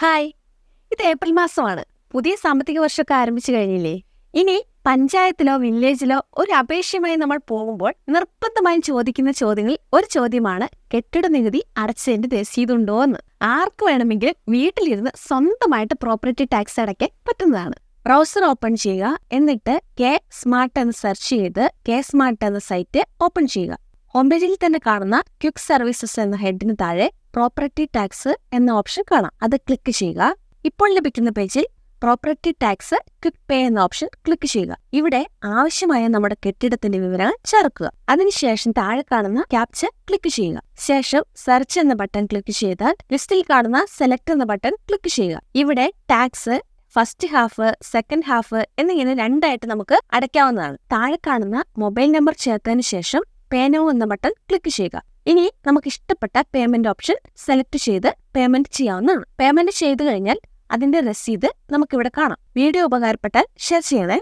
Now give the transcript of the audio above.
Hi. ഇത് April മാസമാണ്. പുതിയ സാമ്പത്തിക വർഷമൊക്കെ ആരംഭിച്ചു കഴിഞ്ഞില്ലേ? ഇനി പഞ്ചായത്തിലോ വില്ലേജിലോ ഒരു അപേക്ഷയുമായി നമ്മൾ പോകുമ്പോൾ നിർബന്ധമായും ചോദിക്കുന്ന ചോദ്യങ്ങളിൽ ഒരു ചോദ്യമാണ് കെട്ടിട നികുതി അടച്ചതിന്റെ രസീതുണ്ടോ എന്ന്. ആർക്ക് വേണമെങ്കിലും വീട്ടിലിരുന്ന് സ്വന്തമായിട്ട് പ്രോപ്പർട്ടി ടാക്സ് അടയ്ക്കാൻ പറ്റുന്നതാണ്. ബ്രൗസർ ഓപ്പൺ ചെയ്യുക എന്നിട്ട് കെ സ്മാർട്ട് എന്ന് സെർച്ച് ചെയ്ത് കെ സ്മാർട്ട് എന്ന സൈറ്റ് ഓപ്പൺ ചെയ്യുക. ഹോം പേജിൽ തന്നെ കാണുന്ന ക്വിക്ക് സർവീസസ് എന്ന ഹെഡിന് താഴെ പ്രോപ്പർട്ടി ടാക്സ് എന്ന ഓപ്ഷൻ കാണാം. അത് ക്ലിക്ക് ചെയ്യുക. ഇപ്പോൾ ലഭിക്കുന്ന പേജിൽ പ്രോപ്പർട്ടി ടാക്സ് ക്വിക്ക് പേ എന്ന ഓപ്ഷൻ ക്ലിക്ക് ചെയ്യുക. ഇവിടെ ആവശ്യമായ നമ്മുടെ കെട്ടിടത്തിന്റെ വിവരങ്ങൾ ചേർക്കുക. അതിനുശേഷം താഴെ കാണുന്ന ക്യാപ്ചർ ക്ലിക്ക് ചെയ്യുക. ശേഷം സെർച്ച് എന്ന ബട്ടൺ ക്ലിക്ക് ചെയ്താൽ ലിസ്റ്റിൽ കാണുന്ന സെലക്ട് എന്ന ബട്ടൺ ക്ലിക്ക് ചെയ്യുക. ഇവിടെ tax first half second half എന്നിങ്ങനെ രണ്ടായിട്ട് നമുക്ക് അടയ്ക്കാവുന്നതാണ്. താഴെ കാണുന്ന മൊബൈൽ നമ്പർ ചേർത്തതിന് ശേഷം പേനോ എന്ന ബട്ടൺ ക്ലിക്ക് ചെയ്യുക. ഇനി നമുക്ക് ഇഷ്ടപ്പെട്ട പേയ്മെന്റ് ഓപ്ഷൻ സെലക്ട് ചെയ്ത് പേയ്മെന്റ് ചെയ്യാവുന്നതാണ്. പേയ്മെന്റ് ചെയ്തു കഴിഞ്ഞാൽ അതിന്റെ രസീത് നമുക്കിവിടെ കാണാം. വീഡിയോ ഉപകാരപ്പെട്ടാൽ ഷെയർ ചെയ്യണേ.